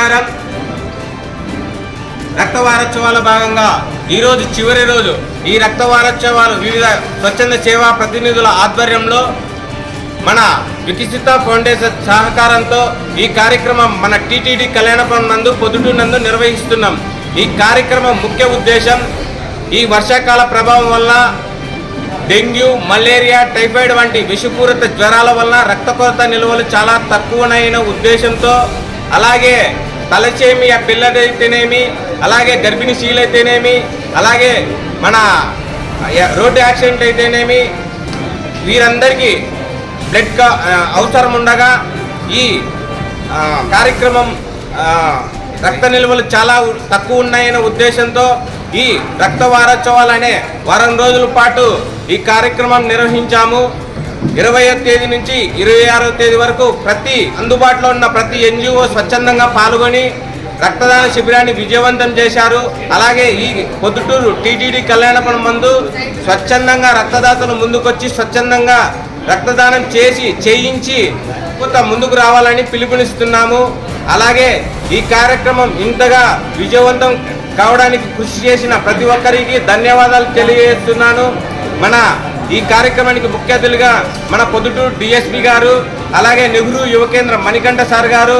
ప్రకారం రక్త వారోత్సవాల భాగంగా ఈరోజు చివరి రోజు ఈ రక్త వారోత్సవాలు వివిధ స్వచ్ఛంద సేవా ప్రతినిధుల ఆధ్వర్యంలో మన వికసిత ఫౌండేషన్ సహకారంతో ఈ కార్యక్రమం మన టీటీడీ కళ్యాణపురం నందు పొద్దుటూరు నందు నిర్వహిస్తున్నాం. ఈ కార్యక్రమం ముఖ్య ఉద్దేశం ఈ వర్షాకాల ప్రభావం వల్ల డెంగ్యూ మలేరియా టైఫాయిడ్ వంటి విషపూరిత జ్వరాల వల్ల రక్త కొరత నిల్వలు చాలా తక్కువనైన ఉద్దేశంతో అలాగే తలచేమి ఆ పిల్లలైతేనేమి అలాగే గర్భిణీ స్త్రీలైతేనేమి అలాగే మన రోడ్డు యాక్సిడెంట్ అయితేనేమి వీరందరికీ బ్లడ్ అవసరం ఉండగా ఈ కార్యక్రమం రక్త నిల్వలు చాలా తక్కువ ఉన్నాయనే ఉద్దేశంతో ఈ రక్త వారోత్సవాలు అనే వారం రోజుల పాటు ఈ కార్యక్రమం నిర్వహించాము. ఇరవయో తేదీ నుంచి ఇరవై ఆరో తేదీ వరకు ప్రతి అందుబాటులో ఉన్న ప్రతి ఎన్జిఓ స్వచ్ఛందంగా పాల్గొని రక్తదాన శిబిరాన్ని విజయవంతం చేశారు. అలాగే ఈ పొద్దుటూరు టీటీడీ కళ్యాణపురం మందు స్వచ్ఛందంగా రక్తదాతలు ముందుకొచ్చి స్వచ్ఛందంగా రక్తదానం చేసి చేయించి కొత్త ముందుకు రావాలని పిలుపునిస్తున్నాము. అలాగే ఈ కార్యక్రమం ఇంతగా విజయవంతం కావడానికి కృషి చేసిన ప్రతి ఒక్కరికి ధన్యవాదాలు తెలియజేస్తున్నాను. మన ఈ కార్యక్రమానికి ముఖ్య అతిథులుగా మన పొద్దుటూరు డిఎస్పి గారు అలాగే నెహ్రూ యువ కేంద్రం మణికంఠ సార్ గారు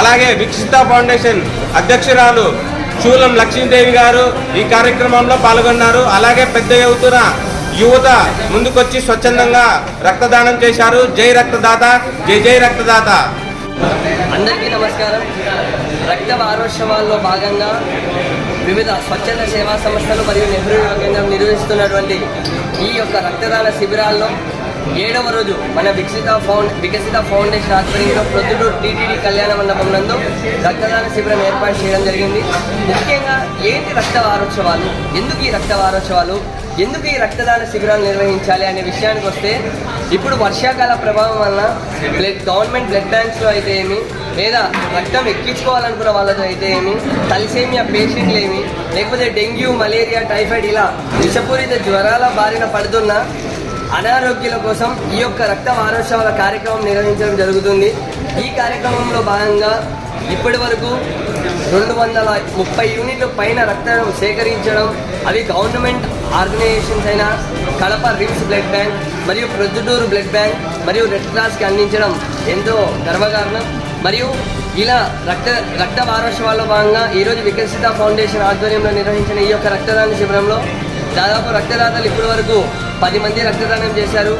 అలాగే విక్షిత ఫౌండేషన్ అధ్యక్షురాలు శూలం లక్ష్మీదేవి గారు ఈ కార్యక్రమంలో పాల్గొన్నారు. అలాగే పెద్ద ఎత్తున యువత ముందుకొచ్చి స్వచ్ఛందంగా రక్తదానం చేశారు. జై రక్తదాత జై జై రక్తదాత. అందరికీ నమస్కారం. రక్త వారోత్సవాల్లో భాగంగా వివిధ స్వచ్ఛంద సేవా సంస్థలు మరియు నెహ్రూ యువ కేంద్రం నిర్వహిస్తున్నటువంటి ఈ యొక్క రక్తదాన శిబిరాల్లో ఏడవ రోజు మన వికసిత ఫౌండ్ వికసిత ఫౌండేషన్ ఆధ్వర్యంలో ప్రొద్దుటూరు టీటీడీ కళ్యాణ మండపం నందు రక్తదాన శిబిరం ఏర్పాటు చేయడం జరిగింది. ముఖ్యంగా ఏంటి రక్త వారోత్సవాలు? ఎందుకు ఈ రక్త వారోత్సవాలు? ఎందుకు ఈ రక్తదాన శిబిరాలు నిర్వహించాలి అనే విషయానికి వస్తే ఇప్పుడు వర్షాకాల ప్రభావం వలన బ్లడ్ గవర్నమెంట్ బ్లడ్ బ్యాంక్స్లో అయితే ఏమి లేదా రక్తం ఎక్కించుకోవాలనుకున్న వాళ్ళతో అయితే ఏమి? తలసేమియా పేషెంట్లు ఏమి లేకపోతే డెంగ్యూ మలేరియా టైఫాయిడ్ ఇలా విషపూరిత జ్వరాల బారిన పడుతున్న అనారోగ్యాల కోసం ఈ యొక్క రక్త వారోత్సవాల కార్యక్రమం నిర్వహించడం జరుగుతుంది. ఈ కార్యక్రమంలో భాగంగా ఇప్పటి వరకు రెండు వందల ముప్పై యూనిట్ల పైన రక్తం సేకరించడం అవి గవర్నమెంట్ ఆర్గనైజేషన్స్ అయిన కడప రిమ్స్ బ్లడ్ బ్యాంక్ మరియు ప్రొద్దుటూరు బ్లడ్ బ్యాంక్ మరియు రెడ్ క్రాస్కి అందించడం ఎంతో గర్వకారణం. మరియు ఇలా రక్త రక్త వారోత్సవాల్లో భాగంగా ఈరోజు వికసిత ఫౌండేషన్ ఆధ్వర్యంలో నిర్వహించిన ఈ యొక్క రక్తదాన శిబిరంలో దాదాపు రక్తదాతలు ఇప్పటి వరకు పది మంది రక్తదానం చేశారు.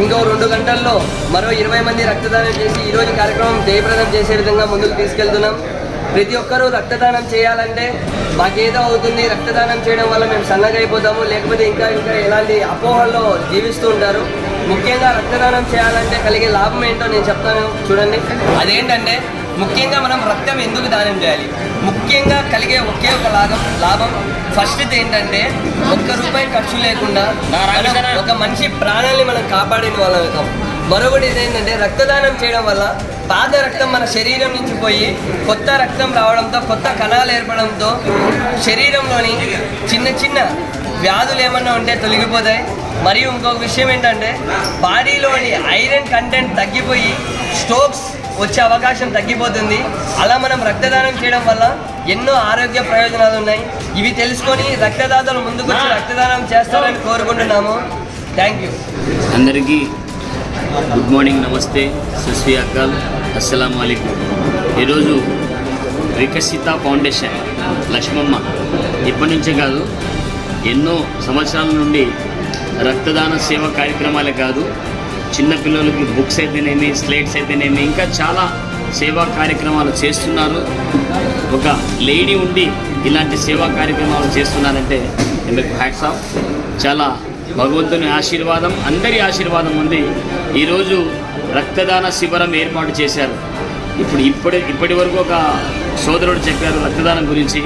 ఇంకో రెండు గంటల్లో మరో ఇరవై మంది రక్తదానం చేసి ఈరోజు కార్యక్రమం జయప్రదం చేసే విధంగా ముందుకు తీసుకెళ్తున్నాం. ప్రతి ఒక్కరూ రక్తదానం చేయాలంటే మాకేదో అవుతుంది. రక్తదానం చేయడం వల్ల మేము సన్నగా అయిపోతాము లేకపోతే ఇంకా ఇంకా ఎలాంటి అపోహల్లో జీవిస్తూ ఉంటారు. ముఖ్యంగా రక్తదానం చేయాలంటే కలిగే లాభం ఏంటో నేను చెప్తాను. చూడండి. అదేంటంటే ముఖ్యంగా మనం రక్తం ఎందుకు దానం చేయాలి? ముఖ్యంగా కలిగే ఒకే ఒక లాభం లాభం. ఫస్ట్ ఏంటంటే ఒక్క రూపాయి ఖర్చు లేకుండా ఒక మనిషి ప్రాణాన్ని మనం కాపాడిన వాళ్ళం అవుతాం మరొకటి ఏంటంటే రక్తదానం చేయడం వల్ల పాత రక్తం మన శరీరం నుంచి పోయి కొత్త రక్తం రావడంతో కొత్త కణాలు ఏర్పడంతో శరీరంలోని చిన్న చిన్న వ్యాధులు ఏమన్నా ఉంటే తొలగిపోతాయి. మరియు ఇంకొక విషయం ఏంటంటే బాడీలోని ఐరన్ కంటెంట్ తగ్గిపోయి స్ట్రోక్స్ వచ్చే అవకాశం తగ్గిపోతుంది. అలా మనం రక్తదానం చేయడం వల్ల ఎన్నో ఆరోగ్య ప్రయోజనాలు ఉన్నాయి. ఇవి తెలుసుకొని రక్తదాతలు ముందుకు వచ్చి రక్తదానం చేస్తారని కోరుకుంటున్నాము. థ్యాంక్ యూ అందరికీ గుడ్ మార్నింగ్ నమస్తే. సుశ్రీ అక్కల్ అస్సలం అయికం ఈరోజు వికసిత ఫౌండేషన్ లక్ష్మమ్మ. ఇప్పటి నుంచే కాదు ఎన్నో సంవత్సరాల నుండి రక్తదాన సేవ కార్యక్రమాలే కాదు చిన్నపిల్లలకి బుక్స్ అయితేనేమి స్లేట్స్ అయితేనేమి ఇంకా చాలా సేవా కార్యక్రమాలు చేస్తున్నారు. ఒక లేడీ ఉండి ఇలాంటి సేవా కార్యక్రమాలు చేస్తున్నారంటే మీకు హ్యాట్స్ ఆఫ్. చాలా భగవంతుని ఆశీర్వాదం అందరి ఆశీర్వాదం ఉంది. ఈరోజు రక్తదాన శిబిరం ఏర్పాటు చేశారు. ఇప్పుడు ఇప్పటి ఇప్పటి వరకు ఒక సోదరుడు చెప్పారు రక్తదానం గురించి.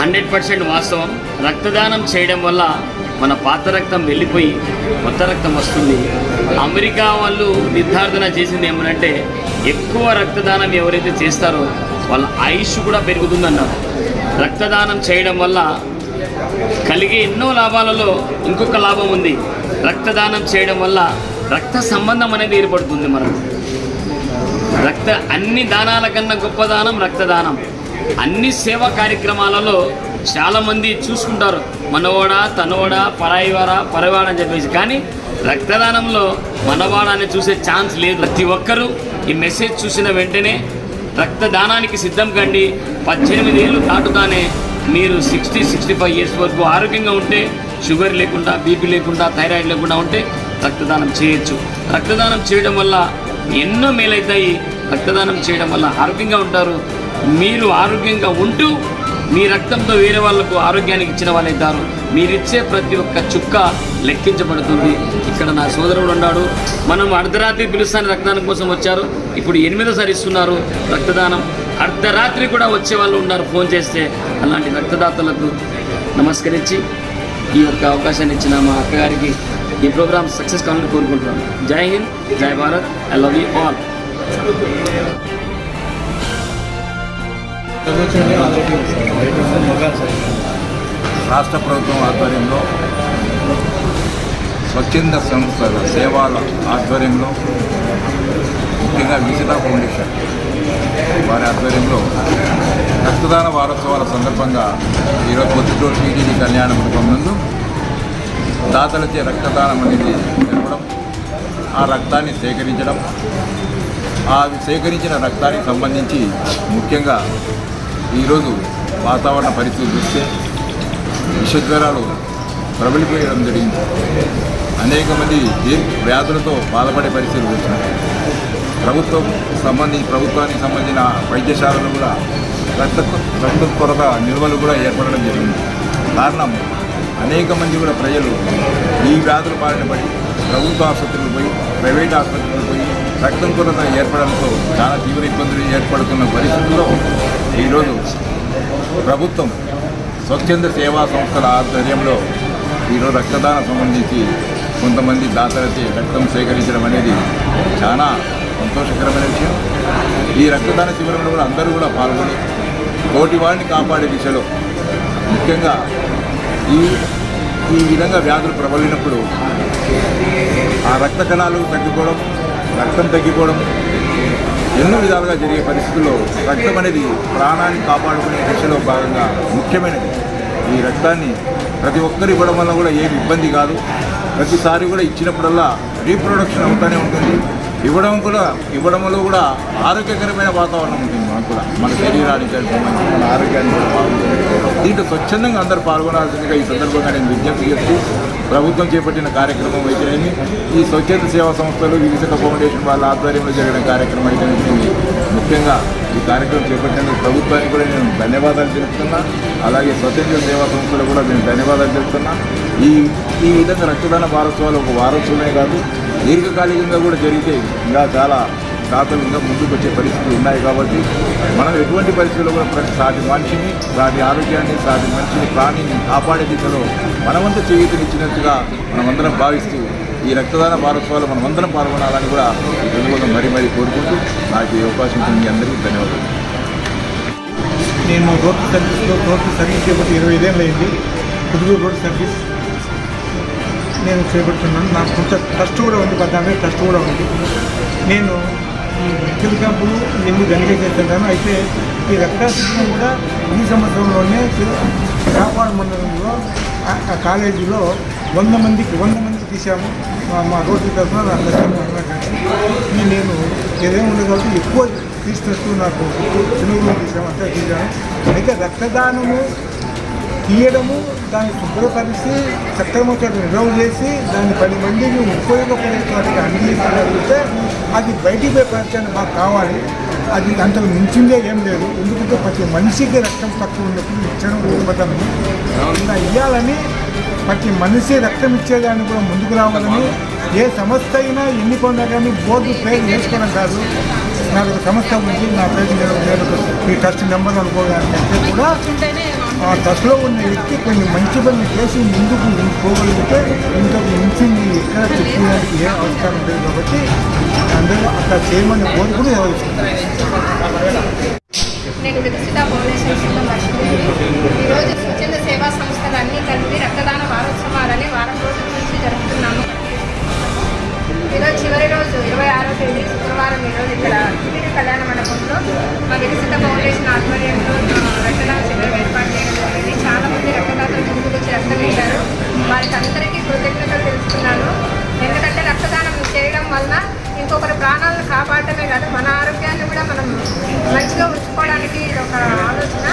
హండ్రెడ్ పర్సెంట్ వాస్తవం. రక్తదానం చేయడం వల్ల మన పాత రక్తం వెళ్ళిపోయి కొత్త రక్తం వస్తుంది. అమెరికా వాళ్ళు నిర్ధారణ చేసింది ఏమనంటే ఎక్కువ రక్తదానం ఎవరైతే చేస్తారో వాళ్ళ ఆయుష్ కూడా పెరుగుతుందన్నారు. రక్తదానం చేయడం వల్ల కలిగే ఎన్నో లాభాలలో ఇంకొక లాభం ఉంది. రక్తదానం చేయడం వల్ల రక్త సంబంధం అనేది ఏర్పడుతుంది మనకు. రక్త అన్ని దానాల కన్నా గొప్ప దానం రక్తదానం. అన్ని సేవా కార్యక్రమాలలో చాలామంది చూసుకుంటారు. మనవాడా తనవాడా పరాయివారా పరవాడ అని చెప్పేసి. కానీ రక్తదానంలో మనవాడా అని చూసే ఛాన్స్ లేదు. ప్రతి ఒక్కరూ ఈ మెసేజ్ చూసిన వెంటనే రక్తదానానికి సిద్ధం కండి. పద్దెనిమిది ఏళ్ళు దాటుతానే మీరు సిక్స్టీ సిక్స్టీ ఫైవ్ ఇయర్స్ వరకు ఆరోగ్యంగా ఉంటే షుగర్ లేకుండా బీపీ లేకుండా థైరాయిడ్ లేకుండా ఉంటే రక్తదానం చేయొచ్చు. రక్తదానం చేయడం వల్ల ఎన్నో మేలవుతాయి రక్తదానం చేయడం వల్ల ఆరోగ్యంగా ఉంటారు. మీరు ఆరోగ్యంగా ఉంటూ మీ రక్తంతో వేరే వాళ్ళకు ఆరోగ్యానికి ఇచ్చిన వాళ్ళు మీరిచ్చే ప్రతి ఒక్క చుక్క లెక్కించబడుతుంది. ఇక్కడ నా సోదరుడు ఉన్నాడు. మనం అర్ధరాత్రి పిలుస్తాను రక్తదానం కోసం వచ్చారు. ఇప్పుడు ఎనిమిదోసారి ఇస్తున్నారు రక్తదానం. అర్ధరాత్రి కూడా వచ్చే వాళ్ళు ఉన్నారు ఫోన్ చేస్తే. అలాంటి రక్తదాతలకు నమస్కరించి ఈ యొక్క అవకాశాన్ని ఇచ్చిన మా అక్కగారికి ఈ ప్రోగ్రామ్ సక్సెస్ కావాలని కోరుకుంటున్నాను. జై హింద్ జై Bharat. I love you all రాష్ట్ర ప్రభుత్వం ఆధ్వర్యంలో స్వచ్ఛంద సంస్థల సేవల ఆధ్వర్యంలో ముఖ్యంగా విజితా ఫౌండేషన్ వారి ఆధ్వర్యంలో రక్తదాన వారోత్సవాల సందర్భంగా ఈరోజు పొద్దుటూరు టీటీడీ కళ్యాణ మండపం నందు దాతలచే రక్తదానం అనేది జరపడం ఆ రక్తాన్ని సేకరించడం ఆ సేకరించిన రక్తానికి సంబంధించి ముఖ్యంగా ఈరోజు వాతావరణ పరిస్థితులు చూస్తే విషజ్వరాలు ప్రబలిపోయడం జరిగింది. అనేక మంది వ్యాధులతో బాధపడే పరిస్థితులు వచ్చినాయి ప్రభుత్వం సంబంధించి ప్రభుత్వానికి సంబంధించిన వైద్యశాలలు కూడా రక్త రక్త కొరత నిల్వలు కూడా ఏర్పడడం జరిగింది. కారణం అనేక మంది కూడా ప్రజలు ఈ వ్యాధుల బారిన పడి ప్రభుత్వ ఆసుపత్రులు పోయి ప్రైవేట్ ఆసుపత్రులు పోయి రక్తం కొరత ఏర్పడంతో చాలా తీవ్ర ఇబ్బందులు ఏర్పడుతున్న పరిస్థితుల్లో ఈరోజు ప్రభుత్వం స్వచ్ఛంద సేవా సంస్థల ఆధ్వర్యంలో ఈరోజు రక్తదానం సంబంధించి కొంతమంది దాతలచే రక్తం సేకరించడం అనేది చాలా సంతోషకరమైన విషయం. ఈ రక్తదాన శిబిరంలో కూడా అందరూ కూడా పాల్గొని తోటి వాడిని కాపాడే దిశలో ముఖ్యంగా ఈ ఈ విధంగా వ్యాధులు ప్రబలినప్పుడు ఆ రక్త కణాలు తగ్గిపోవడం రక్తం తగ్గిపోవడం ఎన్నో విధాలుగా జరిగే పరిస్థితుల్లో రక్తం అనేది ప్రాణాన్ని కాపాడుకునే దిశలో భాగంగా ముఖ్యమైనది. ఈ రక్తాన్ని ప్రతి ఒక్కరు ఇవ్వడం వల్ల కూడా ఏమి ఇబ్బంది కాదు. ప్రతిసారి కూడా ఇచ్చినప్పుడల్లా రీప్రొడక్షన్ అవుతూనే ఉంటుంది. ఇవ్వడం కూడా ఇవ్వడంలో కూడా ఆరోగ్యకరమైన వాతావరణం ఉంటుంది మనకు కూడా. మన శరీరానికి మన ఆరోగ్యానికి కూడా బాగుంటుంది. దీంట్లో స్వచ్ఛందంగా అందరూ పాల్గొనాల్సిందిగా ఈ సందర్భంగా నేను విజ్ఞప్తి చేస్తూ ప్రభుత్వం చేపట్టిన కార్యక్రమం అయితేనేమి ఈ స్వచ్ఛంద సేవా సంస్థలు వివిధ ఫౌండేషన్ వాళ్ళ ఆధ్వర్యంలో జరిగిన కార్యక్రమం అయితేనేమి ముఖ్యంగా ఈ కార్యక్రమం చేపట్టిన ప్రభుత్వానికి కూడా నేను ధన్యవాదాలు తెలుపుతున్నా. అలాగే స్వతంత్ర సేవా సంస్థలు కూడా నేను ధన్యవాదాలు తెలుపుతున్నా. ఈ ఈ విధంగా రక్తదాన వారోత్సవాలు ఒక వారోత్సవమే కాదు దీర్ఘకాలికంగా కూడా జరిగితే ఇంకా చాలా దాతలు ఇంకా ముందుకు వచ్చే పరిస్థితులు ఉన్నాయి కాబట్టి మనం ఎటువంటి పరిస్థితుల్లో కూడా ప్రతి సాటి మనిషిని సాటి ఆరోగ్యాన్ని సాటి మనిషిని ప్రాణిని కాపాడే దిశలో మనమంతా చేయూతనిచ్చినట్టుగా మనమందరం భావిస్తూ ఈ రక్తదాన వారోత్సవాలు మనమందరం పాల్గొనాలని కూడా ఈ తెలుగులో మరీ మరీ కోరుకుంటూ నాకు ఈ అవకాశం మీ అందరికీ ధన్యవాదాలు. నేను రోడ్ సర్వీస్లో రోడ్ సర్వీస్ చేపట్టి ఇరవై ఐదేళ్ళు అయింది కుదురు రోడ్ సర్వీస్ నేను చేపడుతున్నాను. నాకు కొంచెం ట్రస్ట్ కూడా ఉంది పద్నాలుగు ట్రస్ట్ కూడా ఉంది. నేను ఈ మెడికల్ క్యాంపులు ఎన్ని గనిగా చేస్తుంటాను అయితే ఈ రక్తశిక్షణ కూడా ఈ సంవత్సరంలోనే వ్యాపార మండలంలో ఆ- కాలేజీలో వంద మందికి వంద మందికి తీసాము మా- మా రోడ్డు తరఫున నా ఈ నేను ఏదేమి ఉండదు కాబట్టి ఎక్కువ తీసినట్టు నాకు చిన్నగా తీసాము అంతా తీసాను అయితే రక్తదానము తీయడము దాన్ని శుభ్రపరిచి సక్రమంగా నిల్వ చేసి దాన్ని పది మందికి ఉపయోగపడేటువంటి అందించగలిగితే అది బయటికి పోయే ప్రయత్నం మాకు కావాలి. అది అంతకు మించిందే ఏం లేదు. ఎందుకంటే ప్రతి మనిషికి రక్తం తక్కువ ఉన్నప్పుడు ఇచ్చడం ఉపదం ఇలా ఇవ్వాలని ప్రతి మనిషి రక్తం ఇచ్చేదాన్ని కూడా ముందుకు రావాలని ఏ సంస్థ అయినా ఎన్ని కొన్నా కానీ బోర్డు పేరు వేసుకోవడం కాదు. నాకు సంస్థ ఉంది నా పేరు ఈ మీ ట్రస్ట్ నెంబర్ అనుకోవడానికి కూడా ఆ దశలో ఉన్న వ్యక్తి కొన్ని మంచి పనులు చేసి ముందుకు పోగలిగితే ఇంతకు మించింది ఎక్కడ చెప్పడానికి ఏ అవసరం లేదు కాబట్టి అందరూ అక్కడ చేయమని కోరుకుని ఈరోజు చివరి రోజు ఇరవై ఆరో తేదీ శుక్రవారం ఈరోజు ఇక్కడ కళ్యాణ మండపంలో మా విరసిత ఫౌండేషన్ ఆధ్వర్యంలో రక్తదాన చేస్తారు వారికి అందరికీ కృతజ్ఞతలు తెలుసుకున్నాను ఎందుకంటే రక్తదానం చేయడం వలన ఇంకొకరి ప్రాణాలను కాపాడటమే కాదు మన ఆరోగ్యాన్ని కూడా మనం మంచిగా ఉంచుకోవడానికి ఒక ఆలోచన.